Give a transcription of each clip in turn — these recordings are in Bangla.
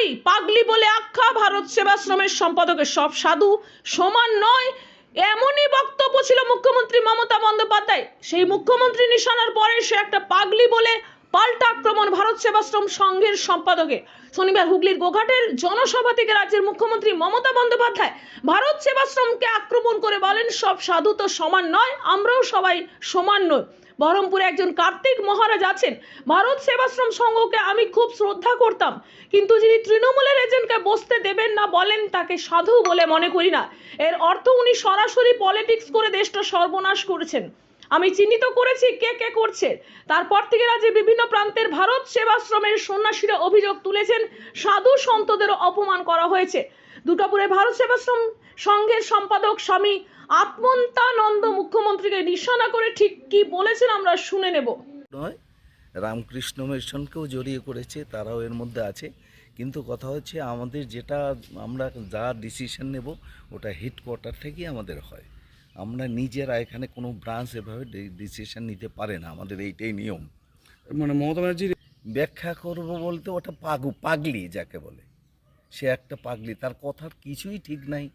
তাই পাগলি বলে আখ্যা ভারত সেবাশ্রমের সম্পাদকের সব সাধু সমান নয়। এমনই বক্তব্য ছিল মুখ্যমন্ত্রী মমতা বন্দ্যোপাধ্যায়। সেই মুখ্যমন্ত্রী নিশানার পরে সে একটা পাগলি বলে পাল্টা আক্রমণ ভারত সেবাশ্রম সংঘের সম্পাদকে। শনিবার হুগলির গোঘাটের জনসভা থেকে রাজ্যের মুখ্যমন্ত্রী মমতা বন্দ্যোপাধ্যায় ভারত সেবাশ্রমকে আক্রমণ করে বলেন, সব সাধু তো সমান নয়, আমরাও সবাই সমান নই। বহরমপুরে একজন কার্তিক মহারাজ আছেন। ভারত সেবাশ্রম সংঘকে আমি খুব শ্রদ্ধা করতাম। কিন্তু যিনি তৃণমূলের এজেন্টকে বসতে দেবেন না বলেন, তাকে সাধু বলে মনে করি না। এর অর্থ উনি সরাসরি পলিটিক্স করে দেশটা সর্বনাশ করেছেন। আমি চিহ্নিত করেছি কে কে করছে। তারপর থেকে রাজ্যে বিভিন্ন প্রান্তের ভারত সেবাশ্রমের সন্ন্যাসীরা অভিযোগ তুলেছেন, সাধু সন্তদেরও অপমান করা হয়েছে। দুর্গাপুরে ভারত সেবাশ্রম সংঘের সম্পাদক স্বামী আত্মন্তানন্দ মুখ্যমন্ত্রীকে নিশানা করে ঠিক কি বলেছেন আমরা শুনে নেব। নয় রামকৃষ্ণ মিশনকেও জড়িয়ে করেছে তারাও এর মধ্যে আছে। কিন্তু কথা হচ্ছে আমাদের যেটা আমরা যা ডিসিশন নেব ওটা হেডকোয়ার্টার থেকেই আমাদের হয়। আমরা নিজেরা এখানে কোনো ব্রাঞ্চ এভাবে ডিসিশন নিতে পারে না আমাদের এইটাই নিয়ম। মানে মমতা ব্যানার্জির ব্যাখ্যা করব বলতে ওটা পাগু পাগলি যাকে বলে। সে একটা পাগলি তার কথার কিছুই ঠিক নাই।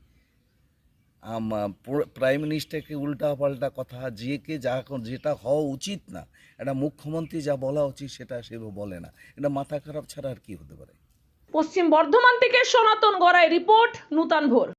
প্রাইম মিনিস্টারকে উল্টাপাল্টা কথা যে কে যা যেটা হওয়া উচিত না এটা মুখ্যমন্ত্রী যা বলা উচিত সেটা সে বলে না। এটা মাথা খারাপ ছাড়া আর কি হতে পারে? পশ্চিম বর্ধমান থেকে সনাতন গড়াই রিপোর্ট, নূতন ভোর।